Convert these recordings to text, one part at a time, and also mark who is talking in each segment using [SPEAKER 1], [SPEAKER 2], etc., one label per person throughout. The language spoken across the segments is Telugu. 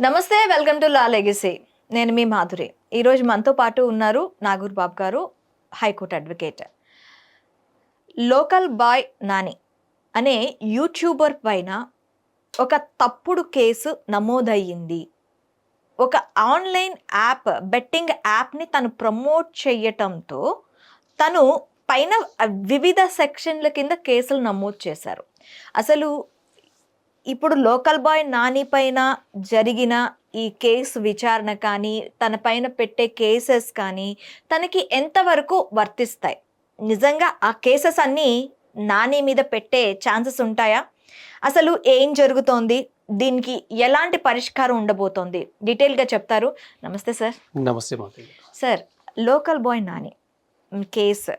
[SPEAKER 1] నమస్తే వెల్కమ్ టు లా లెగసీ. నేను మీ మాధురి. ఈరోజు మనతో పాటు ఉన్నారు Nagur Babu garu high court advocate. Local boy Nani అనే యూట్యూబర్ పైన ఒక తప్పుడు కేసు నమోదయ్యింది. ఒక ఆన్లైన్ యాప్ బెట్టింగ్ యాప్ని తను ప్రమోట్ చేయటంతో తను పైన వివిధ సెక్షన్ల కింద కేసులు నమోదు చేశారు. అసలు ఇప్పుడు లోకల్ బాయ్ నాని పైన జరిగిన ఈ కేసు విచారణ కానీ తన పైన పెట్టే కేసెస్ కానీ తనకి ఎంతవరకు వర్తిస్తాయి? నిజంగా ఆ కేసెస్ అన్నీ నాని మీద పెట్టే ఛాన్సెస్ ఉంటాయా? అసలు ఏం జరుగుతోంది? దీనికి ఎలాంటి పరిష్కారం ఉండబోతోంది? డీటెయిల్గా చెప్తారు. నమస్తే సార్.
[SPEAKER 2] నమస్తే
[SPEAKER 1] sir local boy Nani case.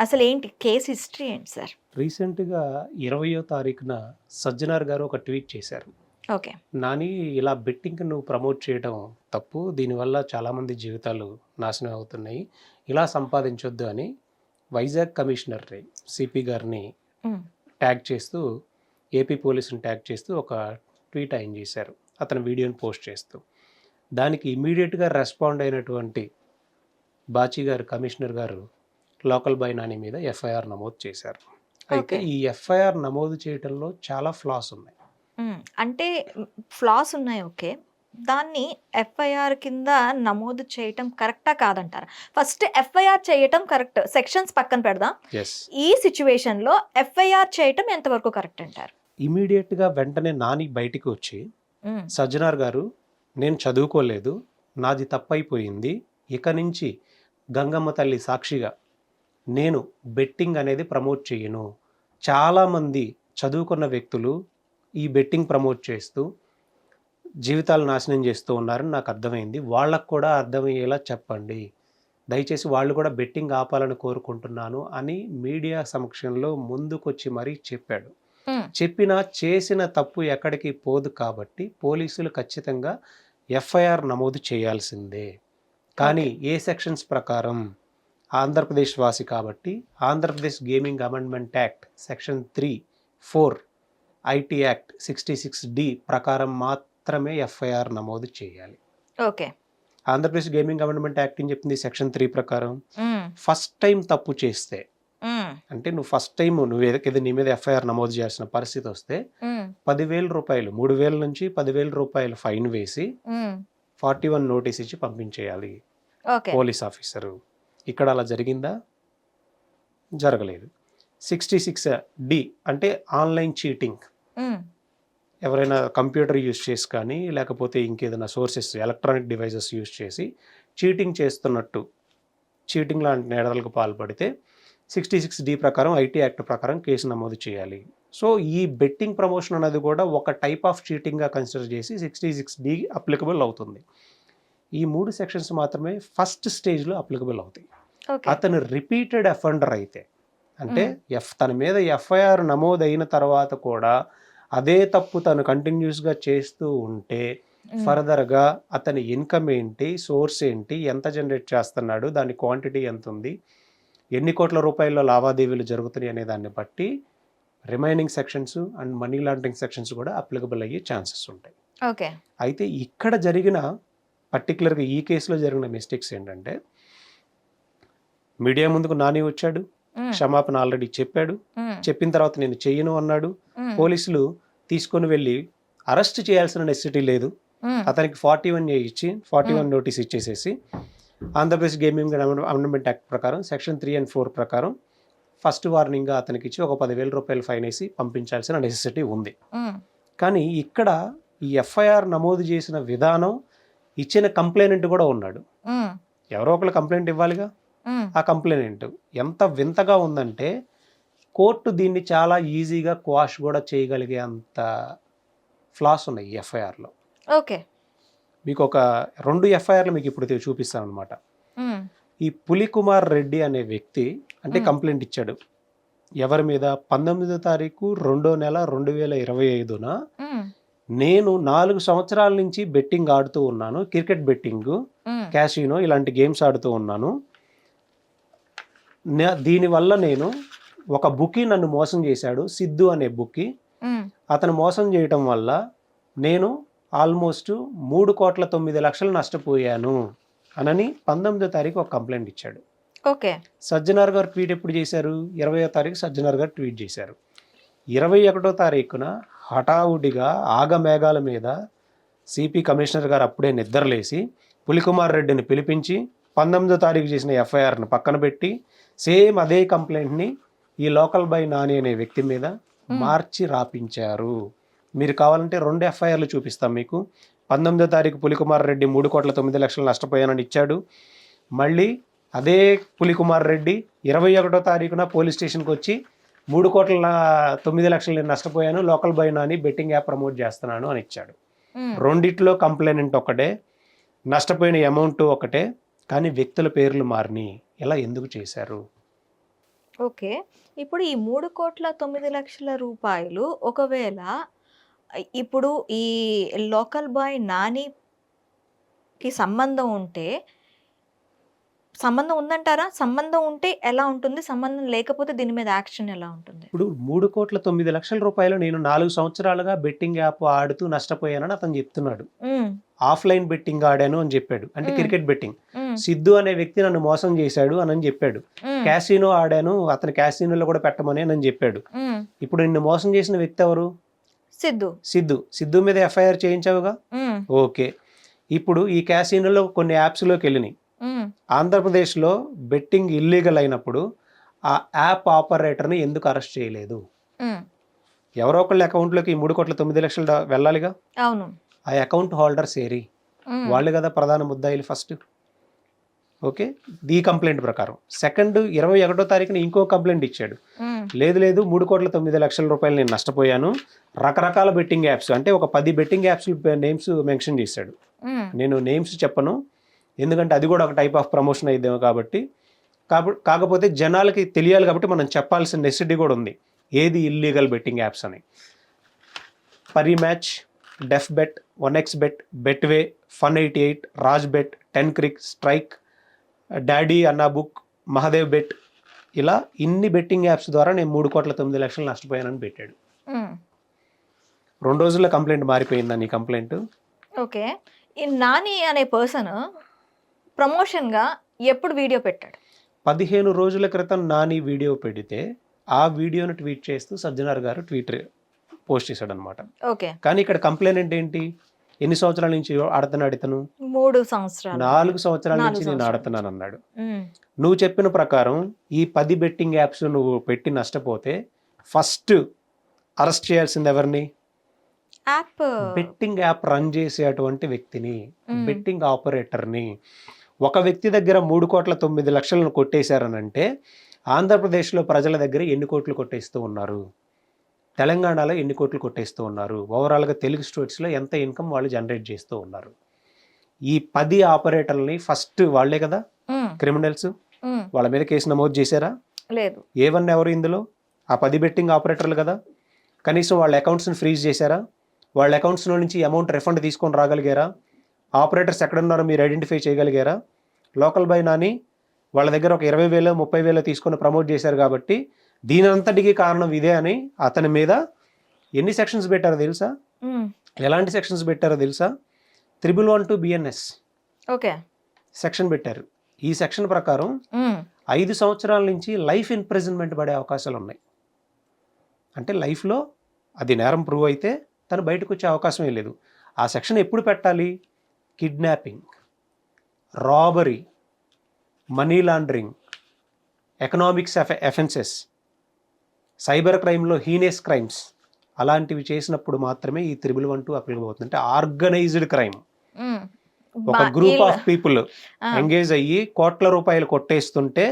[SPEAKER 1] అసలు ఏంటి కేసు హిస్టరీ ఏంటి సార్?
[SPEAKER 2] రీసెంట్గా ఇరవయో తారీఖున సజ్జనార్ గారు ఒక ట్వీట్ చేశారు.
[SPEAKER 1] ఓకే.
[SPEAKER 2] నాని ఇలా బెట్టింగ్ నువ్వు ప్రమోట్ చేయడం తప్పు. దీనివల్ల చాలామంది జీవితాలు నాశనం అవుతున్నాయి. ఇలా సంపాదించొద్దు అని వైజాగ్ కమిషనర్ సిపి గారిని ట్యాగ్ చేస్తూ ఏపీ పోలీసుని ట్యాగ్ చేస్తూ ఒక ట్వీట్ ఆయన చేశారు. అతని వీడియోని పోస్ట్ చేస్తూ. దానికి ఇమీడియట్గా రెస్పాండ్ అయినటువంటి బాచి గారు కమిషనర్ గారు లోకల్ బాయ్ నాని మీద ఎఫ్ఐఆర్ నమోదు చేశారు. అయితే. ఈ ఎఫ్ఐఆర్ నమోదు చేయడంలో చాలా ఫ్లాస్ ఉన్నాయి.
[SPEAKER 1] అంటే ఫ్లాస్ ఉన్నాయి. ఓకే. దాన్ని ఎఫ్ఐఆర్ కింద నమోదు చేయటం కరెక్టా కాదంటారా? ఫస్ట్ ఎఫ్ఐఆర్ చేయటం కరెక్ట్. సెక్షన్స్ పక్కన పెడదాం. ఈ సిచ్యువేషన్లో ఎఫ్ఐఆర్ చేయటం ఎంతవరకు కరెక్ట్ అంటారు?
[SPEAKER 2] ఇమీడియట్గా వెంటనే నాని బయటికి వచ్చి సజ్జనార్ గారు నేను చదువుకోలేదు. నాది తప్పైపోయింది. ఇక నుంచి గంగమ్మ తల్లి సాక్షిగా నేను బెట్టింగ్ అనేది ప్రమోట్ చేయను. చాలామంది చదువుకున్న వ్యక్తులు ఈ బెట్టింగ్ ప్రమోట్ చేస్తూ జీవితాలు నాశనం చేస్తూ ఉన్నారని నాకు అర్థమైంది. వాళ్ళకు కూడా అర్థమయ్యేలా చెప్పండి. దయచేసి వాళ్ళు కూడా బెట్టింగ్ ఆపాలని కోరుకుంటున్నాను అని మీడియా సమక్షంలో ముందుకొచ్చి మరీ చెప్పాడు. చెప్పినా చేసిన తప్పు ఎక్కడికి పోదు కాబట్టి పోలీసులు ఖచ్చితంగా ఎఫ్ఐఆర్ నమోదు చేయాల్సిందే. కానీ ఏ సెక్షన్స్ ప్రకారం ఆంధ్రప్రదేశ్ వాసి కాబట్టి Andhra Pradesh gaming amendment act section three four IT act sixty six D ప్రకారం మాత్రమే ఎఫ్ఐఆర్ నమోదు చేయాలి.
[SPEAKER 1] Okay.
[SPEAKER 2] Andhra Pradesh gaming amendment act అని చెప్పింది సెక్షన్ త్రీ ప్రకారం? ఫస్ట్ టైం తప్పు చేస్తే అంటే నువ్వు ఫస్ట్ టైం నువ్వు ఏదైతే నీ మీద ఎఫ్ఐఆర్ నమోదు చేయాల్సిన పరిస్థితి వస్తే పదివేల రూపాయలు మూడు వేల నుంచి పదివేల రూపాయలు ఫైన్ వేసి ఫార్టీ వన్ నోటీస్ ఇచ్చి పంపించేయాలి. Police officer. ఇక్కడ అలా జరిగిందా? జరగలేదు. సిక్స్టీ సిక్స్ డి అంటే ఆన్లైన్ చీటింగ్. ఎవరైనా కంప్యూటర్ యూస్ చేసి కానీ లేకపోతే ఇంకేదైనా సోర్సెస్ ఎలక్ట్రానిక్ డివైజెస్ యూస్ చేసి చీటింగ్ చేస్తున్నట్టు చీటింగ్ లాంటి నేరాలకు పాల్పడితే సిక్స్టీ సిక్స్ డి ప్రకారం ఐటీ యాక్ట్ ప్రకారం కేసు నమోదు చేయాలి. సో ఈ బెట్టింగ్ ప్రమోషన్ అనేది కూడా ఒక టైప్ ఆఫ్ చీటింగ్గా కన్సిడర్ చేసి సిక్స్టీ సిక్స్ డి అప్లికబుల్ అవుతుంది. ఈ మూడు సెక్షన్స్ మాత్రమే ఫస్ట్ స్టేజ్లో అప్లికబుల్ అవుతాయి. అతను రిపీటెడ్ అఫెండర్ అయితే అంటే ఎఫ్ తన మీద ఎఫ్ఐఆర్ నమోదైన తర్వాత కూడా అదే తప్పు తను కంటిన్యూస్గా చేస్తూ ఉంటే ఫర్దర్గా అతని ఇన్కమ్ ఏంటి సోర్స్ ఏంటి ఎంత జనరేట్ చేస్తున్నాడు దాని క్వాంటిటీ ఎంత ఉంది ఎన్ని కోట్ల రూపాయల లావాదేవీలు జరుగుతున్నాయి అనే దాన్ని బట్టి remaining sections and money laundering sections కూడా అప్లికబుల్ అయ్యే ఛాన్సెస్ ఉంటాయి.
[SPEAKER 1] ఓకే.
[SPEAKER 2] అయితే ఇక్కడ జరిగిన పర్టికులర్గా ఈ కేసులో జరిగిన మిస్టేక్స్ ఏంటంటే మీడియా ముందుకు నాని వచ్చాడు క్షమాపణ ఆల్రెడీ చెప్పాడు చెప్పిన తర్వాత నేను చెయ్యను అన్నాడు పోలీసులు తీసుకొని వెళ్ళి అరెస్ట్ చేయాల్సిన నెసిటీ లేదు. అతనికి ఫార్టీ వన్ ఇచ్చి ఫార్టీ వన్ నోటీస్ ఇచ్చేసేసి ఆంధ్రప్రదేశ్ గేమింగ్ అమెండ్మెంట్ యాక్ట్ ప్రకారం సెక్షన్ త్రీ అండ్ ఫోర్ ప్రకారం ఫస్ట్ వార్నింగ్గా అతనికి ఇచ్చి ఒక పదివేల రూపాయలు ఫైన్ వేసి పంపించాల్సిన నెసెసిటీ ఉంది. కానీ ఇక్కడ ఈ ఎఫ్ఐఆర్ నమోదు చేసిన విధానం ఇచ్చిన కంప్లైనెంట్ కూడా ఉన్నాడు. ఎవరో ఒకరు కంప్లైంట్ ఇవ్వాలిగా? ఆ కంప్లైనెంట్ ఎంత వింతగా ఉందంటే కోర్టు దీన్ని చాలా ఈజీగా క్వాష్ కూడా చేయగలిగే అంత ఫ్లాస్ ఉన్నాయి ఎఫ్ఐఆర్లో.
[SPEAKER 1] ఓకే.
[SPEAKER 2] మీకు ఒక రెండు ఎఫ్ఐఆర్లు మీకు ఇప్పుడు చూపిస్తాను అనమాట ఈ పులికుమార్ రెడ్డి అనే వ్యక్తి అంటే. కంప్లైంట్ ఇచ్చాడు. ఎవరి మీద? పంతొమ్మిదో తారీఖు రెండో నెల రెండు వేల ఇరవై ఐదున నేను నాలుగు సంవత్సరాల నుంచి బెట్టింగ్ ఆడుతూ ఉన్నాను. క్రికెట్ బెట్టింగ్
[SPEAKER 1] మ్,
[SPEAKER 2] క్యాషినో ఇలాంటి గేమ్స్ ఆడుతూ ఉన్నాను. దీనివల్ల నేను ఒక బుక్కి నన్ను మోసం చేశాడు సిద్ధు అనే బుక్కి. అతను మోసం చేయటం వల్ల నేను ఆల్మోస్ట్ మూడు కోట్ల తొమ్మిది లక్షలు నష్టపోయాను అనని పంతొమ్మిదో తారీఖు ఒక కంప్లైంట్ ఇచ్చాడు.
[SPEAKER 1] ఓకే.
[SPEAKER 2] సజ్జనార్ గారు ట్వీట్ ఎప్పుడు చేశారు? ఇరవయో తారీఖు సజ్జనార్ గారు ట్వీట్ చేశారు. ఇరవై ఒకటో తారీఖున హఠావుడిగా ఆగమేఘాల మీద సిపి కమిషనర్ గారు అప్పుడే నిద్రలేసి పులికుమార్ రెడ్డిని పిలిపించి పంతొమ్మిదో తారీఖు చేసిన ఎఫ్ఐఆర్ను పక్కన పెట్టి సేమ్ అదే కంప్లైంట్ని ఈ లోకల్ బై నాని అనే వ్యక్తి మీద మార్చి రాపించారు. మీరు కావాలంటే రెండు ఎఫ్ఐఆర్లు చూపిస్తాం మీకు. పంతొమ్మిదో తారీఖు పులికుమార్ రెడ్డి మూడు కోట్ల తొమ్మిది లక్షలు నష్టపోయానని ఇచ్చాడు. మళ్ళీ అదే పులికుమార్ రెడ్డి ఇరవై ఒకటో తారీఖున పోలీస్ స్టేషన్కి వచ్చి మూడు కోట్ల తొమ్మిది లక్షలు నేను నష్టపోయాను local boy Nani betting app promote చేస్తున్నాను అని ఇచ్చాడు. రెండిట్లో కంప్లైంట్ ఒకటే నష్టపోయిన అమౌంట్ ఒకటే కానీ వ్యక్తుల పేర్లు మారిని. ఇలా ఎందుకు చేశారు?
[SPEAKER 1] ఓకే. ఇప్పుడు ఈ మూడు కోట్ల తొమ్మిది లక్షల రూపాయలు ఒకవేళ ఇప్పుడు ఈ లోకల్ బాయ్ నానికి సంబంధం ఉంటే సంబంధం ఉందంటారా? సంబంధం ఉంటే ఎలా ఉంటుంది? సంబంధం లేకపోతే దీని మీద యాక్షన్ ఎలా ఉంటుంది?
[SPEAKER 2] ఇప్పుడు మూడు కోట్ల తొమ్మిది లక్షల రూపాయలు నేను నాలుగు సంవత్సరాలుగా బెట్టింగ్ యాప్ ఆడుతూ నష్టపోయానని అతను చెప్తున్నాడు. ఆఫ్లైన్ బెట్టింగ్ ఆడాను అని చెప్పాడు. అంటే. Cricket betting. సిద్ధు అనే వ్యక్తి నన్ను మోసం చేశాడు అని చెప్పాడు. క్యాసినో ఆడాను అతని క్యాసినోలో కూడా పెట్టమని అని చెప్పాడు. ఇప్పుడు నిన్ను మోసం చేసిన వ్యక్తి ఎవరు?
[SPEAKER 1] సిద్ధు.
[SPEAKER 2] సిద్ధు. సిద్ధు మీద ఎఫ్ఐఆర్ చేయించావుగా? ఓకే. ఇప్పుడు ఈ క్యాసినోలో కొన్ని యాప్స్లోకి వెళ్ళినాయి. ఆంధ్రప్రదేశ్లో బెట్టింగ్ ఇల్లీగల్ అయినప్పుడు ఆ యాప్ ఆపరేటర్ని ఎందుకు అరెస్ట్ చేయలేదు. ఎవరో ఒకళ్ళ అకౌంట్లోకి మూడు కోట్ల తొమ్మిది లక్షలు వెళ్ళాలిగా?
[SPEAKER 1] అవును.
[SPEAKER 2] ఆ అకౌంట్ హోల్డర్స్ ఏరి.
[SPEAKER 1] ఉమ్,
[SPEAKER 2] వాళ్ళు కదా ప్రధాన ముద్దాయిలు ఫస్ట్. ఓకే? ఈ కంప్లైంట్ ప్రకారం. సెకండ్ ఇరవై ఒకటో తారీఖున ఇంకో కంప్లైంట్ ఇచ్చాడు. లేదు లేదు మూడు కోట్ల తొమ్మిది లక్షల రూపాయలు నేను నష్టపోయాను. రకరకాల బెట్టింగ్ యాప్స్ అంటే ఒక పది బెట్టింగ్ యాప్స్ నేమ్స్ మెన్షన్ చేశాడు. నేను నేమ్స్ చెప్పను. ఎందుకంటే అది కూడా ఒక టైప్ ఆఫ్ ప్రమోషన్ అయిద్దేమో కాబట్టి. కాబ- కాకపోతే జనాలకి తెలియాలి కాబట్టి మనం చెప్పాల్సిన నెసిటీ కూడా ఉంది. ఏది ఇల్లీగల్ బెట్టింగ్ యాప్స్ అని. Parimatch dafabet one x bet Betway fun eighty eight Raj bet ten cric strike daddy అన్నా బుక్ మహాదేవ్ బెట్ ఇలా ఇన్ని బెట్టింగ్ యాప్స్ ద్వారా నేను మూడు కోట్ల తొమ్మిది లక్షలు నష్టపోయానని పెట్టాడు. రెండు రోజుల్లో కంప్లైంట్ మారిపోయిందా నీ కంప్లైంట్
[SPEAKER 1] ఓకే. నాని అనే పర్సన్ ప్రమోషన్గా ఎప్పుడు వీడియో పెట్టాడు?
[SPEAKER 2] పదిహేను రోజుల క్రితం నాని వీడియో పెడితే ఆ వీడియోను ట్వీట్ చేస్తూ సజ్జనార్ గారు ట్వీట్ పోస్ట్ చేశాడు అనమాట
[SPEAKER 1] ఓకే.
[SPEAKER 2] కానీ ఇక్కడ కంప్లైంట్ ఏంటి? ఎన్ని సంవత్సరాల నుంచి ఆడుతున్నాడు ఇతను
[SPEAKER 1] మూడు సంవత్సరాలు.
[SPEAKER 2] నాలుగు సంవత్సరాల నుంచి నేను. ఆడుతున్నాను అన్నాడు. నువ్వు చెప్పిన ప్రకారం ఈ పది బెట్టింగ్ యాప్స్ నువ్వు పెట్టి నష్టపోతే ఫస్ట్ అరెస్ట్ చేయాల్సింది ఎవరిని?
[SPEAKER 1] యాప్
[SPEAKER 2] బెట్టింగ్ యాప్ రన్ చేసేటువంటి వ్యక్తిని. బెట్టింగ్ ఆపరేటర్ని. ఒక వ్యక్తి దగ్గర మూడు కోట్ల తొమ్మిది లక్షలను కొట్టేశారనంటే ఆంధ్రప్రదేశ్లో ప్రజల దగ్గర ఎన్ని కోట్లు కొట్టేస్తూ ఉన్నారు? తెలంగాణలో ఎన్ని కోట్లు కొట్టేస్తూ ఉన్నారు? ఓవరాల్గా తెలుగు స్టేట్స్లో ఎంత ఇన్కమ్ వాళ్ళు జనరేట్ చేస్తూ ఉన్నారు? ఈ పది ఆపరేటర్లని ఫస్ట్ వాళ్ళే కదా? క్రిమినల్స్? వాళ్ళ మీద కేసు నమోదు చేశారా?
[SPEAKER 1] లేదు.
[SPEAKER 2] ఏ వన్ ఎవరు ఇందులో? ఆ పది బెట్టింగ్ ఆపరేటర్లు కదా? కనీసం వాళ్ళ అకౌంట్స్ని ఫ్రీజ్ చేశారా? వాళ్ళ అకౌంట్స్లో నుంచి అమౌంట్ రిఫండ్ తీసుకొని రాగలిగారా? ఆపరేటర్స్ ఎక్కడున్నారో మీరు ఐడెంటిఫై చేయగలిగారా? లోకల్ బై నాని వాళ్ళ దగ్గర ఒక ఇరవై వేలు ముప్పై వేలు తీసుకొని ప్రమోట్ చేశారు కాబట్టి దీని అంతటికి కారణం ఇదే అని అతని మీద ఎన్ని సెక్షన్స్ పెట్టారో తెలుసా? ఎలాంటి సెక్షన్స్ పెట్టారో తెలుసా? Triple one two BNS
[SPEAKER 1] okay.
[SPEAKER 2] Section పెట్టారు. ఈ సెక్షన్ ప్రకారం ఐదు సంవత్సరాల నుంచి లైఫ్ ఇంప్రిజన్మెంట్ పడే అవకాశాలు ఉన్నాయి. అంటే లైఫ్లో అది నేరం ప్రూవ్ అయితే తను బయటకు వచ్చే అవకాశమే లేదు. ఆ సెక్షన్ ఎప్పుడు పెట్టాలి? Kidnapping robbery money laundering economics offences cyber క్రైమ్లో heinous crimes అలాంటివి చేసినప్పుడు మాత్రమే ఈ త్రిబుల్ వన్ టూ అప్లికబుల్ అవుతుంది. అంటే ఆర్గనైజ్డ్ క్రైమ్. ఒక గ్రూప్ ఆఫ్ పీపుల్ ఎంగేజ్ అయ్యి కోట్ల రూపాయలు కొట్టేస్తుంటే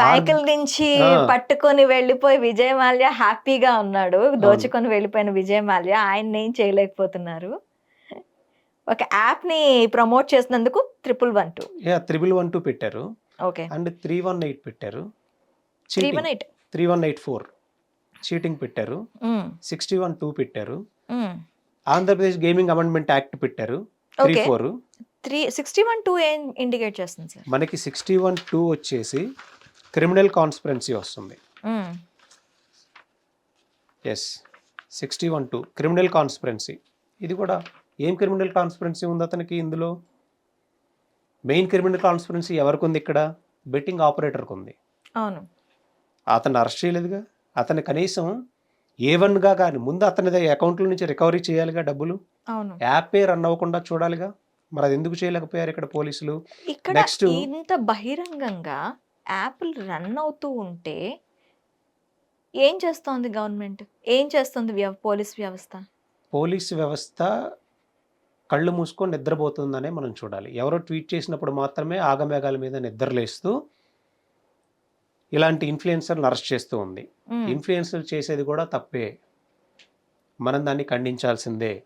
[SPEAKER 1] బ్యాంకుల నుంచి. పట్టుకొని వెళ్ళిపోయి విజయ్ మాల్యా హ్యాపీగా ఉన్నాడు. దోచుకొని వెళ్ళిపోయిన విజయ్ మాల్యా ఆయన ఏం చేయలేకపోతున్నారు? ఒక యాప్ని ప్రమోట్ చేసినందుకు triple one two
[SPEAKER 2] triple one two పెట్టారు.
[SPEAKER 1] Okay.
[SPEAKER 2] And three one eight పెట్టారు.
[SPEAKER 1] Three one eight
[SPEAKER 2] three one eight four cheating పెట్టారు. సిక్స్టీ వన్ టూ పెట్టారు. ఆంధ్రప్రదేశ్ గేమింగ్ అమెండ్మెంట్ యాక్ట్ పెట్టారు. Three four
[SPEAKER 1] three sixty one two ఏం ఇండికేట్ చేస్తుంది సార్
[SPEAKER 2] మనకి సిక్స్టీ వన్ టూ వచ్చేసి క్రిమినల్ కాన్స్పిరెన్సీ వస్తుంది. Yes sixty one two criminal conspiracy ఇది కూడా ఏం క్రిమినల్ కాన్స్పిరెన్సీ ఉంది అతనికి ఇందులో? మెయిన్ క్రిమినల్ కాన్స్పిరెన్సీ ఎవరికి ఉంది ఇక్కడ? బెట్టింగ్ ఆపరేటర్కి ఉంది
[SPEAKER 1] అవును.
[SPEAKER 2] అతన్ని అరెస్ట్ చేయలేదుగా? అతన్ని కనీసం ఏ వన్గా కానీ ముందు అతని అకౌంట్ల నుంచి రికవరీ చేయాలిగా డబ్బులు?
[SPEAKER 1] అవును.
[SPEAKER 2] యాపే రన్ అవ్వకుండా చూడాలిగా? మరి అది ఎందుకు చేయలేకపోయారు ఇక్కడ పోలీసులు?
[SPEAKER 1] ఇక్కడ. ఇంత బహిరంగంగా యాప్లు రన్ అవుతూ ఉంటే ఏం చేస్తోంది గవర్నమెంట్ ఏం చేస్తుంది పోలీస్ వ్యవస్థ?
[SPEAKER 2] పోలీస్ వ్యవస్థ కళ్ళు మూసుకొని నిద్రపోతుందనే మనం చూడాలి. ఎవరో ట్వీట్ చేసినప్పుడు మాత్రమే ఆగమేఘాల మీద నిద్రలేస్తూ ఇలాంటి ఇన్ఫ్లుయెన్సర్ని అరెస్ట్ చేస్తూ ఉంది.
[SPEAKER 1] ఉమ్,
[SPEAKER 2] ఇన్ఫ్లుయెన్సర్ చేసేది కూడా తప్పే. మనం దాన్ని ఖండించాల్సిందే.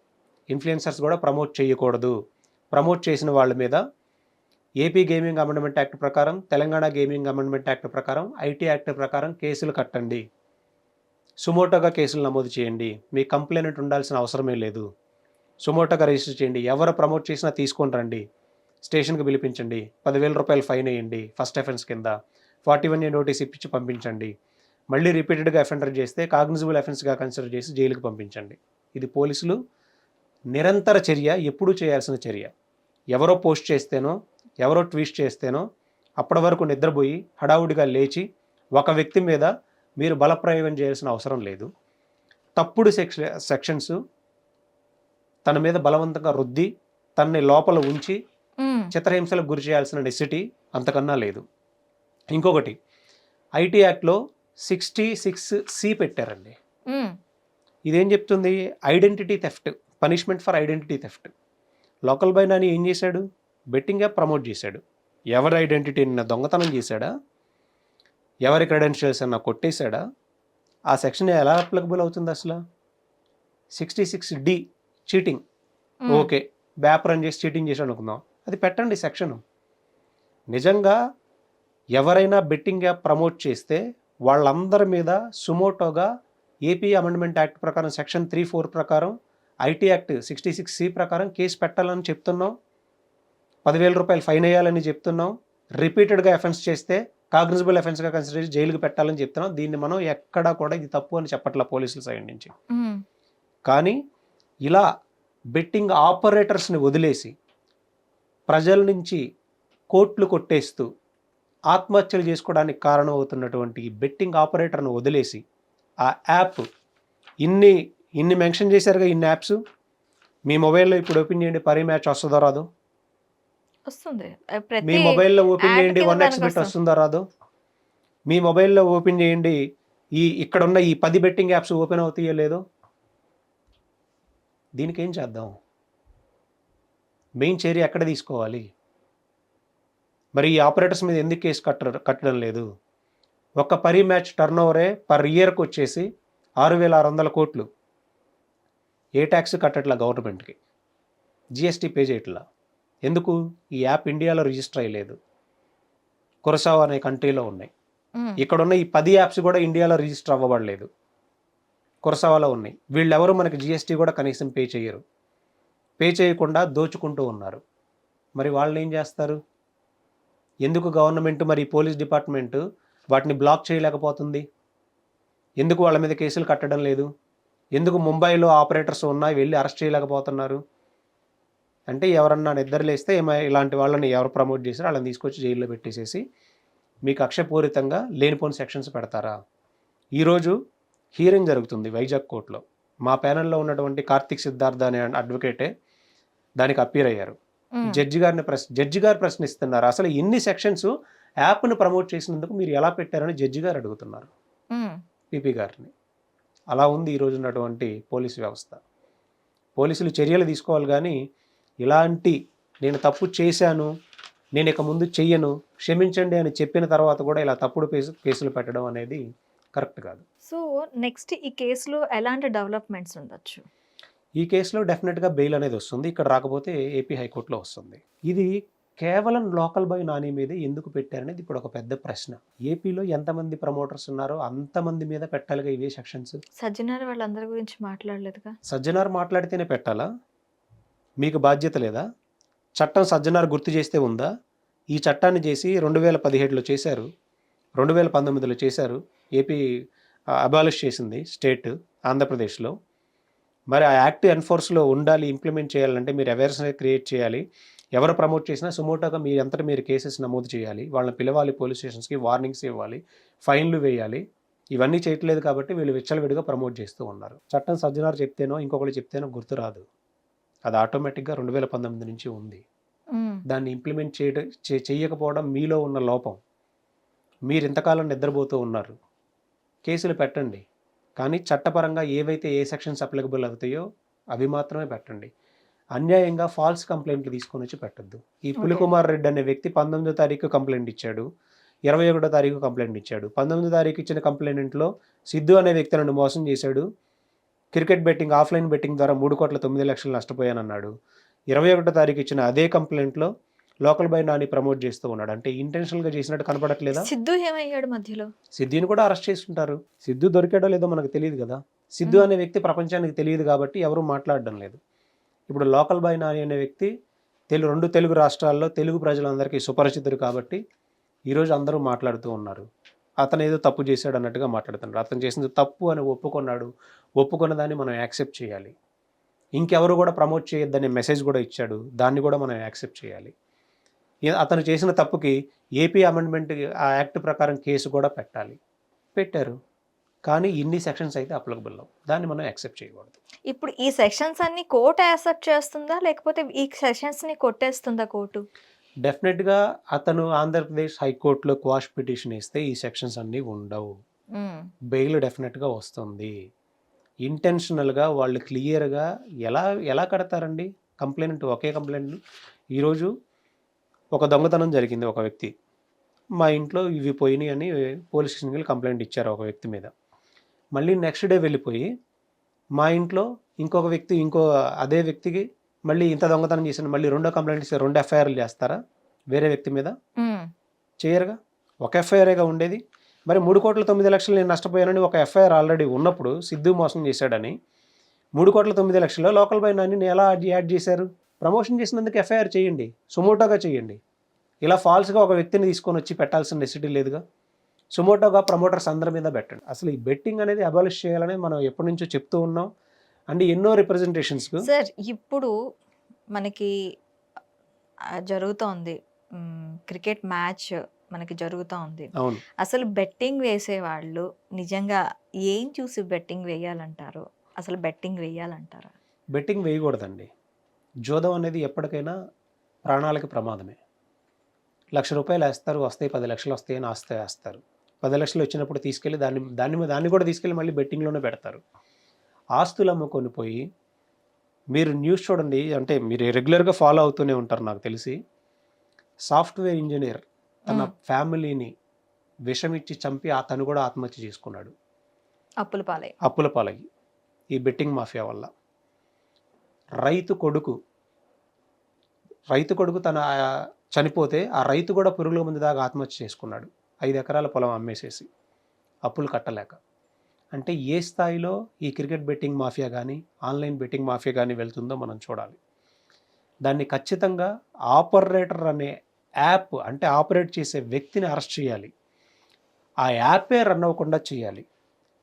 [SPEAKER 2] ఇన్ఫ్లుయెన్సర్స్ కూడా ప్రమోట్ చేయకూడదు. ప్రమోట్ చేసిన వాళ్ళ మీద ఏపీ గేమింగ్ అమెండ్మెంట్ యాక్ట్ ప్రకారం తెలంగాణ గేమింగ్ అమెండ్మెంట్ యాక్ట్ ప్రకారం ఐటీ యాక్ట్ ప్రకారం కేసులు కట్టండి. సుమోటోగా కేసులు నమోదు చేయండి. మీ కంప్లైంట్ ఉండాల్సిన అవసరమే లేదు. సుమోటోగా రిజిస్టర్ చేయండి. ఎవరు ప్రమోట్ చేసినా తీసుకొని రండి. స్టేషన్కి పిలిపించండి. పదివేల రూపాయలు ఫైన్ వేయండి ఫస్ట్ అఫెన్స్ కింద. ఫార్టీ వన్ ఏ నోటీస్ ఇప్పించి పంపించండి. మళ్ళీ రిపీటెడ్గా అఫెండర్ చేస్తే కాగ్నిజిబుల్ అఫెన్స్గా కన్సిడర్ చేసి జైలుకి పంపించండి. ఇది పోలీసులు నిరంతర చర్య ఎప్పుడూ చేయాల్సిన చర్య. ఎవరో పోస్ట్ చేస్తేనో ఎవరో ట్వీట్ చేస్తేనో అప్పటి వరకు నిద్రపోయి హడావుడిగా లేచి ఒక వ్యక్తి మీద మీరు బలప్రయోగం చేయాల్సిన అవసరం లేదు. తప్పుడు సెక్ష సెక్షన్స్ తన మీద బలవంతంగా రుద్ది తనని లోపల ఉంచి చిత్రహింసలకు గురి చేయాల్సిన నెసిటీ అంతకన్నా లేదు. ఇంకొకటి ఐటీ యాక్ట్లో సిక్స్టీ సిక్స్ సి పెట్టారండి. ఇదేం చెప్తుంది? Identity theft punishment for identity theft. Local boy Nani ఏం చేశాడు? బెట్టింగ్ యాప్ ప్రమోట్ చేశాడు. ఎవరి ఐడెంటిటీ నిన్న దొంగతనం చేశాడా? ఎవరి క్రెడెన్షియల్స్ అన్న కొట్టేశాడా? ఆ సెక్షన్ ఎలా అప్లికబుల్ అవుతుంది అసలు? Sixty six D cheating. Okay app run చేసి చీటింగ్ చేసి అనుకుందాం. అది పెట్టండి సెక్షన్. నిజంగా ఎవరైనా బెట్టింగ్ యాప్ ప్రమోట్ చేస్తే వాళ్ళందరి మీద సుమోటోగా ఏపీ అమెండ్మెంట్ యాక్ట్ ప్రకారం సెక్షన్ త్రీ ఫోర్ ప్రకారం IT act sixty six C ప్రకారం కేసు పెట్టాలని చెప్తున్నాం. పదివేల రూపాయలు ఫైన్ వేయాలని చెప్తున్నాం. రిపీటెడ్గా అఫెన్స్ చేస్తే కాగ్నిజబుల్ అఫెన్స్గా కన్సిడర్ చేసి జైలుకి పెట్టాలని చెప్తున్నాం. దీన్ని మనం ఎక్కడా కూడా ఇది తప్పు అని చెప్పట్లా పోలీసుల సైడ్ నుంచి. కానీ ఇలా బెట్టింగ్ ఆపరేటర్స్ని వదిలేసి ప్రజల నుంచి కోట్లు కొట్టేస్తూ ఆత్మహత్యలు చేసుకోవడానికి కారణమవుతున్నటువంటి ఈ బెట్టింగ్ ఆపరేటర్ను వదిలేసి ఆ యాప్ ఇన్ని ఇన్ని మెన్షన్ చేశారుగా ఇన్ని యాప్స్? మీ మొబైల్లో ఇప్పుడు ఓపెన్ చేయండి పరి మ్యాచ్ వస్తుందో రాదో?
[SPEAKER 1] వస్తుంది.
[SPEAKER 2] మీ మొబైల్లో ఓపెన్
[SPEAKER 1] యాడ్
[SPEAKER 2] చేయండి వన్ ఎక్స్ బెట్
[SPEAKER 1] వస్తుంది.
[SPEAKER 2] వస్తుందో రాదో? మీ మొబైల్లో ఓపెన్ చేయండి ఈ ఇక్కడ ఉన్న ఈ పది బెట్టింగ్ యాప్స్ ఓపెన్ అవుతాయో లేదో? దీనికి ఏం చేద్దాం? మెయిన్ చర్య ఎక్కడ తీసుకోవాలి? మరి ఈ ఆపరేటర్స్ మీద ఎందుకు కేసు కట్టరు కట్టడం లేదు? ఒక పరి మ్యాచ్ టర్న్ ఓవరే పర్ ఇయర్కి వచ్చేసి ఆరు వేల ఆరు వందల కోట్లు. ఏ ట్యాక్స్ కట్టట్లా గవర్నమెంట్కి? జిఎస్టీ పే చేయట్లా? ఎందుకు? ఈ యాప్ ఇండియాలో రిజిస్టర్ అయ్యలేదు. కురసావ్ అనే కంట్రీలో ఉన్నాయి.
[SPEAKER 1] ఉమ్,
[SPEAKER 2] ఇక్కడ ఉన్న ఈ పది యాప్స్ కూడా ఇండియాలో రిజిస్టర్ అవ్వబడలేదు. కురసావాలో ఉన్నాయి. వీళ్ళెవరు మనకి జిఎస్టీ కూడా కనీసం పే చేయరు. పే చేయకుండా దోచుకుంటూ ఉన్నారు. మరి వాళ్ళు ఏం చేస్తారు? ఎందుకు గవర్నమెంట్ మరి పోలీస్ డిపార్ట్మెంట్ వాటిని బ్లాక్ చేయలేకపోతుంది? ఎందుకు వాళ్ళ మీద కేసులు కట్టడం లేదు? ఎందుకు ముంబైలో ఆపరేటర్స్ ఉన్నాయి వెళ్ళి అరెస్ట్ చేయలేకపోతున్నారు? అంటే ఎవరన్నా నిద్రలేస్తే ఏమో ఇలాంటి వాళ్ళని ఎవరు ప్రమోట్ చేశారో వాళ్ళని తీసుకొచ్చి జైల్లో పెట్టేసేసి మీకు అక్షపూరితంగా లేనిపోని సెక్షన్స్ పెడతారా? ఈరోజు హీరింగ్ జరుగుతుంది వైజాగ్ కోర్టులో. మా ప్యానెల్లో ఉన్నటువంటి కార్తిక్ సిద్ధార్థ అనే అడ్వకేటే దానికి అప్పీర్ అయ్యారు. జడ్జి గారిని ప్రశ్న జడ్జి గారు ప్రశ్నిస్తున్నారు. అసలు ఎన్ని సెక్షన్స్ యాప్ను ప్రమోట్ చేసినందుకు మీరు ఎలా పెట్టారని జడ్జి గారు అడుగుతున్నారు. పీపీ గారిని. అలా ఉంది ఈరోజు ఉన్నటువంటి పోలీసు వ్యవస్థ. పోలీసులు చర్యలు తీసుకోవాలి కానీ ఇలాంటి నేను తప్పు చేశాను నేను ఇక ముందు చెయ్యను క్షమించండి అని చెప్పిన తర్వాత కూడా ఇలా తప్పుడు కేసు కేసులు పెట్టడం అనేది కరెక్ట్ కాదు.
[SPEAKER 1] సో నెక్స్ట్ ఈ కేసులో ఎలాంటి డెవలప్మెంట్స్ ఉండొచ్చు?
[SPEAKER 2] ఈ కేసులో డెఫినెట్గా బెయిల్ అనేది వస్తుంది. ఇక్కడ రాకపోతే ఏపీ హైకోర్టులో వస్తుంది. ఇది కేవలం లోకల్ బాయ్ నాని మీద ఎందుకు పెట్టారనేది ఇప్పుడు ఒక పెద్ద ప్రశ్న. ఏపీలో ఎంతమంది ప్రమోటర్స్ ఉన్నారో అంతమంది మీద పెట్టాలిగా ఇవే సెక్షన్స్?
[SPEAKER 1] సజ్జనార్ వాళ్ళందరి గురించి మాట్లాడలేదుగా?
[SPEAKER 2] సజ్జనార్ మాట్లాడితేనే పెట్టాలా? మీకు బాధ్యత లేదా? చట్టం సజ్జనార్ గుర్తు చేస్తే ఉందా? ఈ చట్టాన్ని చేసి రెండు వేల పదిహేడులో చేశారు. రెండు వేల పంతొమ్మిదిలో చేశారు. ఏపీ అబాలిష్ చేసింది స్టేట్ ఆంధ్రప్రదేశ్లో. మరి ఆ యాక్ట్ ఎన్ఫోర్స్లో ఉండాలి ఇంప్లిమెంట్ చేయాలంటే మీరు అవేర్నెస్ క్రియేట్ చేయాలి. ఎవరు ప్రమోట్ చేసినా సుమోటోగా మీ అంతటా మీరు కేసెస్ నమోదు చేయాలి. వాళ్ళని పిలవాలి పోలీస్ స్టేషన్స్కి వార్నింగ్స్ ఇవ్వాలి ఫైన్లు వేయాలి. ఇవన్నీ చేయట్లేదు కాబట్టి వీళ్ళు విచ్చలవిడిగా ప్రమోట్ చేస్తూ ఉన్నారు. చట్టం సజ్జనారు చెప్తేనో ఇంకొకటి చెప్తేనో గుర్తురాదు. అది ఆటోమేటిక్గా రెండు వేల పంతొమ్మిది నుంచి ఉంది. దాన్ని ఇంప్లిమెంట్ చేయడం చేయకపోవడం మీలో ఉన్న లోపం. మీరు ఇంతకాలం నిద్రపోతూ ఉన్నారు. కేసులు పెట్టండి. కానీ చట్టపరంగా ఏవైతే ఏ సెక్షన్స్ అప్లికబుల్ అవుతాయో అవి మాత్రమే పెట్టండి. అన్యాయంగా ఫాల్స్ కంప్లైంట్లు తీసుకొని వచ్చి పెట్టద్దు. ఈ పులికుమార్ రెడ్డి అనే వ్యక్తి పంతొమ్మిదో తారీఖు కంప్లైంట్ ఇచ్చాడు. ఇరవై ఒకటో తారీఖు కంప్లైంట్ ఇచ్చాడు. పంతొమ్మిదో తారీఖు ఇచ్చిన కంప్లైంట్లో సిద్ధు అనే వ్యక్తి నన్ను మోసం చేశాడు. క్రికెట్ బెట్టింగ్ ఆఫ్లైన్ బెట్టింగ్ ద్వారా మూడు కోట్ల తొమ్మిది లక్షలు నష్టపోయానన్నాడు. ఇరవై ఒకటో తారీఖు ఇచ్చిన అదే కంప్లైంట్లో లోకల్ బై నాని ప్రమోట్ చేస్తూ ఉన్నాడు. అంటే ఇంటెన్షనల్గా చేసినట్టు కనపడట్లేదా?
[SPEAKER 1] సిద్ధు ఏమయ్యాడు మధ్యలో?
[SPEAKER 2] సిద్ధిని కూడా అరెస్ట్ చేస్తుంటారు. సిద్ధు దొరికాడో లేదో మనకు తెలియదు కదా. సిద్ధు అనే వ్యక్తి ప్రపంచానికి తెలియదు కాబట్టి ఎవరు మాట్లాడడం లేదు. ఇప్పుడు లోకల్ బాయ్ నాని అనే వ్యక్తి తెలుగు రెండు తెలుగు రాష్ట్రాల్లో తెలుగు ప్రజలందరికీ సుపరిచితుడు కాబట్టి ఈరోజు అందరూ మాట్లాడుతూ ఉన్నారు. అతను ఏదో తప్పు చేశాడు అన్నట్టుగా మాట్లాడుతున్నారు. అతను చేసింది తప్పు అని ఒప్పుకున్నాడు. ఒప్పుకున్న దాన్ని మనం యాక్సెప్ట్ చేయాలి. ఇంకెవరు కూడా ప్రమోట్ చేయొద్దనే మెసేజ్ కూడా ఇచ్చాడు. దాన్ని కూడా మనం యాక్సెప్ట్ చేయాలి. అతను చేసిన తప్పుకి ఏపీ అమెండ్మెంట్ ఆ యాక్ట్ ప్రకారం కేసు కూడా పెట్టాలి. పెట్టారు. కానీ ఇన్ని సెక్షన్స్ అయితే అప్లికబుల్ దాన్ని మనం యాక్సెప్ట్ చేయకూడదు.
[SPEAKER 1] ఇప్పుడు ఈ సెషన్స్ అన్ని కోర్టు యాక్సెప్ట్ చేస్తుందా? లేకపోతే ఈ సెషన్స్ని కొట్టేస్తుందా కోర్టు
[SPEAKER 2] డెఫినెట్గా అతను ఆంధ్రప్రదేశ్ హైకోర్టులో క్వాష్ పిటిషన్ ఇస్తే ఈ సెక్షన్స్ అన్నీ ఉండవు. బెయిల్ డెఫినెట్గా వస్తుంది. ఇంటెన్షనల్గా వాళ్ళు క్లియర్గా ఎలా ఎలా కడతారండి? కంప్లైంట్ ఒకే కంప్లైంట్ ఈరోజు ఒక దొంగతనం జరిగింది ఒక వ్యక్తి. మా ఇంట్లో ఇవి పోయినాయి అని పోలీస్ స్టేషన్కి వెళ్ళి కంప్లైంట్ ఇచ్చారు ఒక వ్యక్తి మీద. మళ్ళీ నెక్స్ట్ డే వెళ్ళిపోయి మా ఇంట్లో ఇంకొక వ్యక్తి ఇంకో అదే వ్యక్తికి మళ్ళీ ఇంత దొంగతనం చేసిన మళ్ళీ రెండో కంప్లైంట్ ఇస్తే రెండు ఎఫ్ఐఆర్లు చేస్తారా? వేరే వ్యక్తి మీద? చేయరుగా? ఒక ఎఫ్ఐఆర్గా ఉండేది. మరి మూడు కోట్ల తొమ్మిది లక్షలు నేను నష్టపోయానని ఒక ఎఫ్ఐఆర్ ఆల్రెడీ ఉన్నప్పుడు సిద్ధు మోసం చేశాడని మూడు కోట్ల తొమ్మిది లక్షలు లోకల్ బై నాని ఎలా యాడ్ చేశారు? ప్రమోషన్ చేసినందుకు ఎఫ్ఐఆర్ చేయండి సుమోటోగా చేయండి. ఇలా ఫాల్స్గా ఒక వ్యక్తిని తీసుకొని వచ్చి పెట్టాల్సిన నెసిటీ లేదుగా. సుమోటోగా ప్రమోటర్స్ అందరి మీద పెట్టండి. అసలు ఈ బెట్టింగ్ అనేది అబాలిష్ చేయాలని మనం ఎప్పటి నుంచో చెప్తూ ఉన్నాం. అండ్ ఎన్నో రిప్రజెంటేషన్స్కు
[SPEAKER 1] సార్ ఇప్పుడు మనకి జరుగుతోంది క్రికెట్ మ్యాచ్ మనకి జరుగుతూ ఉంది అసలు బెట్టింగ్ వేసేవాళ్ళు నిజంగా ఏం చూసి బెట్టింగ్ వేయాలంటారు? అసలు బెట్టింగ్ వేయాలంటారా?
[SPEAKER 2] బెట్టింగ్ వేయకూడదండి. జోదం అనేది ఎప్పటికైనా ప్రాణాలకి ప్రమాదమే. లక్ష రూపాయలు వేస్తారు వస్తాయి పది లక్షలు వస్తాయి అని ఆస్తే వేస్తారు. పది లక్షలు వచ్చినప్పుడు తీసుకెళ్ళి దాన్ని దాన్ని దాన్ని కూడా తీసుకెళ్ళి మళ్ళీ బెట్టింగ్లోనే పెడతారు. ఆస్తులు అమ్ముకొని పోయి మీరు న్యూస్ చూడండి అంటే మీరు రెగ్యులర్గా ఫాలో అవుతూనే ఉంటారు నాకు తెలిసి. సాఫ్ట్వేర్ ఇంజనీర్ తన. ఫ్యామిలీని విషం ఇచ్చి చంపి అతను కూడా ఆత్మహత్య చేసుకున్నాడు.
[SPEAKER 1] అప్పుల పాలై.
[SPEAKER 2] అప్పుల పాలయ్యి ఈ బెట్టింగ్ మాఫియా వల్ల. రైతు కొడుకు రైతు కొడుకు తన చనిపోతే ఆ రైతు కూడా పురుగుల ముందు దాకా ఆత్మహత్య చేసుకున్నాడు. ఐదు ఎకరాల పొలం అమ్మేసేసి. అప్పులు కట్టలేక. అంటే ఏ స్థాయిలో ఈ క్రికెట్ బెట్టింగ్ మాఫియా కానీ ఆన్లైన్ బెట్టింగ్ మాఫియా కానీ వెళ్తుందో మనం చూడాలి. దాన్ని ఖచ్చితంగా ఆపరేటర్ అనే యాప్ అంటే ఆపరేట్ చేసే వ్యక్తిని అరెస్ట్ చేయాలి. ఆ యాపే రన్ అవ్వకుండా చేయాలి.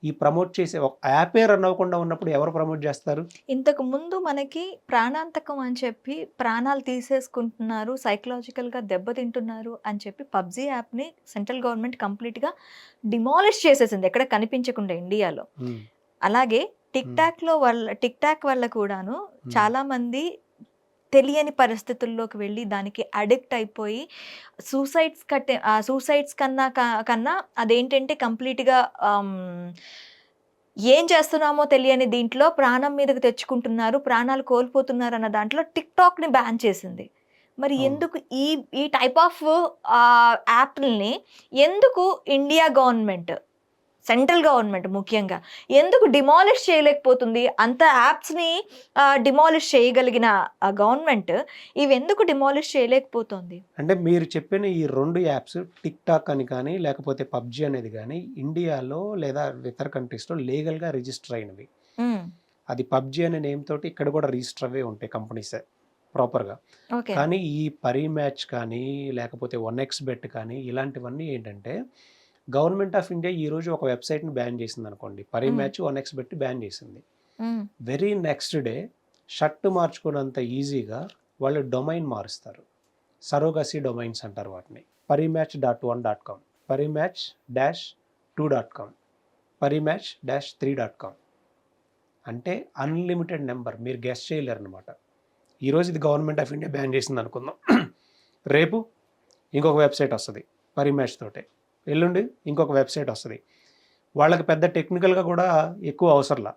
[SPEAKER 2] ఈ ప్రమోట్ చేసే ఒక యాపే రన్ అవ్వకుండా ఉన్నప్పుడు ఎవరు ప్రమోట్ చేస్తారు?
[SPEAKER 1] ఇంతకు ముందు మనకి ప్రాణాంతకం అని చెప్పి ప్రాణాలు తీసేసుకుంటున్నారు సైకలాజికల్గా దెబ్బతింటున్నారు అని చెప్పి పబ్జీ యాప్ని సెంట్రల్ గవర్నమెంట్ కంప్లీట్గా డిమాలిష్ చేసేసింది ఎక్కడ కనిపించకుండా ఇండియాలో. అలాగే టిక్. టాక్లో వల్ల టిక్ టాక్ వల్ల కూడాను చాలా మంది తెలియని పరిస్థితుల్లోకి వెళ్ళి దానికి అడిక్ట్ అయిపోయి సూసైడ్స్ కట్టే సూసైడ్స్ కన్నా క- కన్నా అదేంటంటే కంప్లీట్గా ఏం చేస్తున్నామో తెలియని దీంట్లో ప్రాణం మీదకి తెచ్చుకుంటున్నారు ప్రాణాలు కోల్పోతున్నారు అన్న దాంట్లో టిక్ టాక్ని బ్యాన్ చేసింది మరి. ఎందుకు ఈ ఈ టైప్ ఆఫ్ యాప్ని ఎందుకు ఇండియా గవర్నమెంట్ సెంట్రల్ గవర్నమెంట్ ముఖ్యంగా. ఎందుకు డిమాలిష్ చేయలేకపోతుంది? అంత యాప్స్ని డిమాలిష్ చేయగలిగిన గవర్నమెంట్ ఇవి ఎందుకు డిమాలిష్ చేయలేకపోతుంది?
[SPEAKER 2] అంటే మీరు చెప్పిన ఈ రెండు యాప్స్ టిక్ టాక్ అని కానీ లేకపోతే పబ్జి అనేది కానీ ఇండియాలో లేదా ఇతర కంట్రీస్లో లీగల్గా రిజిస్టర్ అయినవి. అది పబ్జి అనే నేమ్ తోటి ఇక్కడ కూడా రిజిస్టర్ అవే ఉంటాయి కంపెనీస్ ప్రాపర్గా కానీ ఈ పరీ మ్యాచ్ కానీ లేకపోతే వన్ ఎక్స్ బెట్ కానీ ఇలాంటివన్నీ ఏంటంటే గవర్నమెంట్ ఆఫ్ ఇండియా ఈ రోజు ఒక వెబ్సైట్ని బ్యాన్ చేసింది అనుకోండి Parimatch one x bet ban చేసింది. వెరీ నెక్స్ట్ డే షర్ట్ మార్చుకున్నంత ఈజీగా వాళ్ళు డొమైన్ మారుస్తారు. సరోగసి డొమైన్స్ అంటారు వాటిని. Parimatch dot one dot com. Parimatch dash two dot com. Parimatch dash three dot com. అంటే అన్లిమిటెడ్ నెంబర్. మీరు గెస్ట్ చేయలేరు అనమాట ఈరోజు ఇది గవర్నమెంట్ ఆఫ్ ఇండియా బ్యాన్ చేసింది అనుకుందాం రేపు ఇంకొక వెబ్సైట్ వస్తుంది. పరిమ్యాచ్ తోటే. ఎల్లుండి ఇంకొక వెబ్సైట్ వస్తుంది. వాళ్ళకి పెద్ద టెక్నికల్గా కూడా ఎక్కువ అవసరంలా.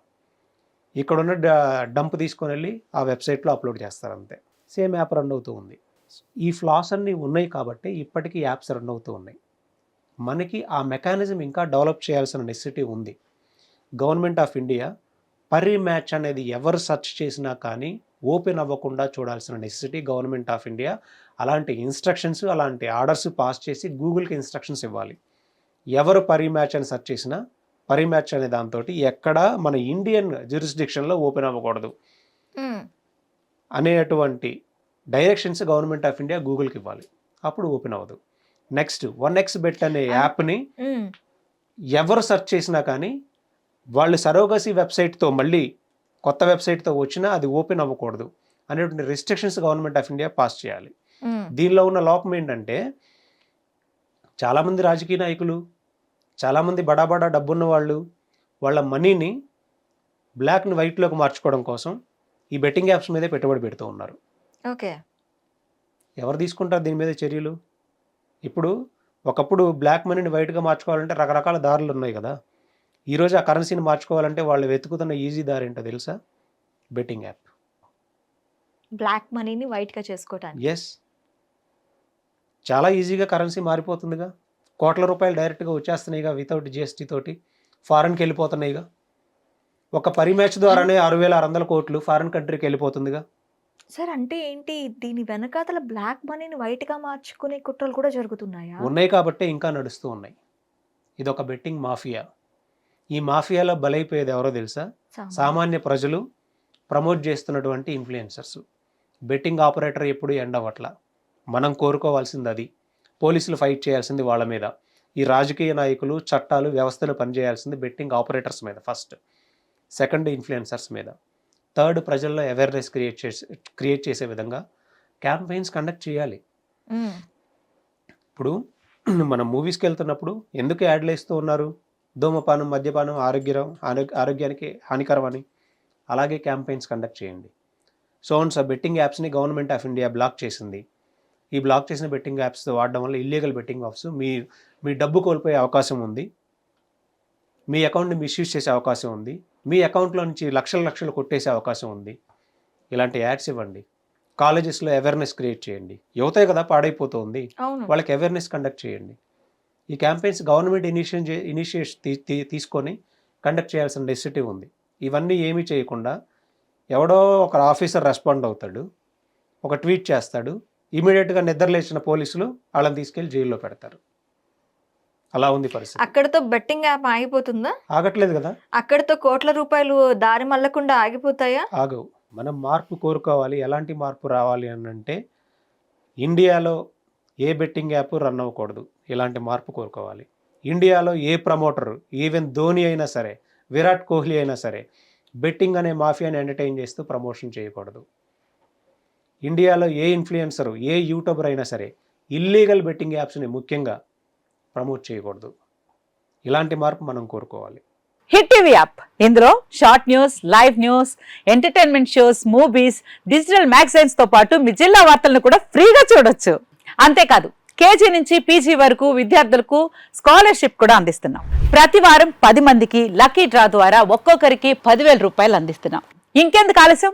[SPEAKER 2] ఇక్కడ ఉన్న డ- డంప్ తీసుకొని వెళ్ళి ఆ వెబ్సైట్లో అప్లోడ్ చేస్తారు అంతే. సేమ్ యాప్ రన్ అవుతూ ఉంది. ఈ ఫ్లాస్ అన్నీ ఉన్నాయి కాబట్టి ఇప్పటికీ యాప్స్ రన్ అవుతూ ఉన్నాయి. మనకి ఆ మెకానిజం ఇంకా డెవలప్ చేయాల్సిన నెసిటీ ఉంది. Government of India Parimatch అనేది ఎవరు సెర్చ్ చేసినా కానీ ఓపెన్ అవ్వకుండా చూడాల్సిన నెసిటీ గవర్నమెంట్ ఆఫ్ ఇండియా అలాంటి ఇన్స్ట్రక్షన్స్ అలాంటి ఆర్డర్స్ పాస్ చేసి గూగుల్కి ఇన్స్ట్రక్షన్స్ ఇవ్వాలి ఎవరు పరి మ్యాచ్ అని సెర్చ్ చేసినా పరి మ్యాచ్ అనే దాంతో ఎక్కడ మన ఇండియన్ జ్యూరిస్డిక్షన్లో ఓపెన్ అవ్వకూడదు
[SPEAKER 1] మ్మ్.
[SPEAKER 2] అనేటువంటి డైరెక్షన్స్ గవర్నమెంట్ ఆఫ్ ఇండియా గూగుల్కి ఇవ్వాలి అప్పుడు ఓపెన్ అవ్వదు నెక్స్ట్ వన్ ఎక్స్ బెట్ అనే యాప్ని
[SPEAKER 1] మ్మ్.
[SPEAKER 2] ఎవరు సెర్చ్ చేసినా కానీ వాళ్ళు సరోగసి వెబ్సైట్తో మళ్ళీ కొత్త వెబ్సైట్తో వచ్చినా అది ఓపెన్ అవ్వకూడదు అనేటువంటి restrictions government of India pass చేయాలి. దీనిలో ఉన్న లోపం ఏంటంటే చాలామంది రాజకీయ నాయకులు చాలామంది బడా బడా డబ్బున్న వాళ్ళు వాళ్ళ మనీని బ్లాక్ని వైట్లోకి మార్చుకోవడం కోసం ఈ బెట్టింగ్ యాప్స్ మీదే పెట్టుబడి పెడుతూ ఉన్నారు.
[SPEAKER 1] ఓకే.
[SPEAKER 2] ఎవరు తీసుకుంటారు దీని మీద చర్యలు? ఇప్పుడు ఒకప్పుడు బ్లాక్ మనీని వైట్గా మార్చుకోవాలంటే రకరకాల దారులు ఉన్నాయి కదా. ఈరోజు ఆ కరెన్సీని మార్చుకోవాలంటే వాళ్ళు వెతుకుతున్న ఈజీ దారి ఏంటో తెలుసా? Betting app.
[SPEAKER 1] బ్లాక్ మనీని వైట్గా చేసుకోవటానికి.
[SPEAKER 2] ఎస్ చాలా ఈజీగా కరెన్సీ మారిపోతుందిగా. కోట్ల రూపాయలు డైరెక్ట్గా వచ్చేస్తున్నాయిగా వితౌట్ జిఎస్టీ తోటి. ఫారెన్కి వెళ్ళిపోతున్నాయిగా. ఒక పరి మ్యాచ్ ద్వారానే ఆరు వేల ఆరు వందల కోట్లు ఫారెన్ కంట్రీకి వెళ్ళిపోతుందిగా.
[SPEAKER 1] సార్ అంటే ఏంటి? దీని వెనకాతల బ్లాక్ మనీని వైట్గా మార్చుకునే కుట్రలు కూడా జరుగుతున్నాయా?
[SPEAKER 2] ఉన్నాయి కాబట్టే ఇంకా నడుస్తూ ఉన్నాయి. ఇది ఒక బెట్టింగ్ మాఫియా. ఈ మాఫియాలో బలైపోయేది ఎవరో తెలుసా?
[SPEAKER 1] సామాన్య.
[SPEAKER 2] సామాన్య ప్రజలు ప్రమోట్ చేస్తున్నటువంటి ఇన్ఫ్లుయెన్సర్స్. బెట్టింగ్ ఆపరేటర్ ఎప్పుడు ఎండ్ అవ్వట్ల మనం కోరుకోవాల్సింది అది పోలీసులు ఫైట్ చేయాల్సింది వాళ్ళ మీద. ఈ రాజకీయ నాయకులు చట్టాలు వ్యవస్థలు పనిచేయాల్సింది బెట్టింగ్ ఆపరేటర్స్ మీద ఫస్ట్. సెకండ్ ఇన్ఫ్లుయెన్సర్స్ మీద. థర్డ్ ప్రజల్లో అవేర్నెస్ క్రియేట్ చేసే క్రియేట్ చేసే విధంగా క్యాంపెయిన్స్ కండక్ట్ చేయాలి. ఇప్పుడు మనం మూవీస్కి వెళ్తున్నప్పుడు ఎందుకు యాడ్లు వేస్తూ ఉన్నారు? ధూమపానం మద్యపానం ఆరోగ్యం ఆరోగ్యానికి హానికరం అని. అలాగే క్యాంపెయిన్స్ కండక్ట్ చేయండి. సో సో బెట్టింగ్ యాప్స్ని గవర్నమెంట్ ఆఫ్ ఇండియా బ్లాక్ చేసింది. ఈ బ్లాక్ చేసిన బెట్టింగ్ యాప్స్ వాడడం వల్ల ఇల్లీగల్ బెట్టింగ్ యాప్స్ మీ మీ డబ్బు కోల్పోయే అవకాశం ఉంది. మీ అకౌంట్ని మిస్యూజ్ చేసే అవకాశం ఉంది. మీ అకౌంట్లో నుంచి లక్షల లక్షలు కొట్టేసే అవకాశం ఉంది. ఇలాంటి యాడ్స్ ఇవ్వండి. కాలేజెస్లో అవేర్నెస్ క్రియేట్ చేయండి. యువతే కదా పాడైపోతుంది. వాళ్ళకి అవేర్నెస్ కండక్ట్ చేయండి. ఈ క్యాంపెయిన్స్ గవర్నమెంట్ ఇనిషియేషన్ ఇనిషియేషన్ తీసుకొని కండక్ట్ చేయాల్సిన నెసిటీ ఉంది. ఇవన్నీ ఏమీ చేయకుండా ఎవడో ఒక ఆఫీసర్ రెస్పాండ్ అవుతాడు. ఒక ట్వీట్ చేస్తాడు. ఇమీడియట్గా నిద్రలేచిన పోలీసులు వాళ్ళని తీసుకెళ్ళి జైల్లో పెడతారు. అలా ఉంది పరిస్థితి.
[SPEAKER 1] అక్కడతో బెట్టింగ్ యాప్ ఆగిపోతుందా?
[SPEAKER 2] ఆగట్లేదు కదా?
[SPEAKER 1] అక్కడతో కోట్ల రూపాయలు దారి మళ్ళకుండా ఆగిపోతాయా?
[SPEAKER 2] ఆగవు. మనం మార్పు కోరుకోవాలి. ఎలాంటి మార్పు రావాలి అని అంటే ఇండియాలో ఏ బెట్టింగ్ యాప్ రన్ అవ్వకూడదు. ఇలాంటి మార్పు కోరుకోవాలి. ఇండియాలో ఏ ప్రమోటర్ ఈవెన్ ధోని అయినా సరే విరాట్ కోహ్లీ అయినా సరే బెట్టింగ్ అనే మాఫియాని ఎంటర్టైన్ చేస్తూ ప్రమోషన్ చేయకూడదు. ఇండియాలో ఏ ఇన్ఫ్లుయెన్సరు ఏ యూట్యూబర్ అయినా సరే ఇల్లీగల్ బెట్టింగ్ యాప్స్ని ముఖ్యంగా ప్రమోట్ చేయకూడదు. ఇలాంటి మార్పు మనం కోరుకోవాలి.
[SPEAKER 3] Hit TV app. ఇందులో short news live news entertainment shows movies digital మ్యాగజైన్స్తో పాటు మీ జిల్లా వార్తలను కూడా ఫ్రీగా చూడొచ్చు. అంతేకాదు కేజీ నుంచి పీజీ వరకు విద్యార్థులకు స్కాలర్షిప్ కూడా అందిస్తున్నాం. ప్రతి వారం పది మందికి లక్కీ డ్రా ద్వారా ఒక్కొక్కరికి పదివేల రూపాయలు అందిస్తున్నాం. ఇంకెందుకు ఆలస్యం?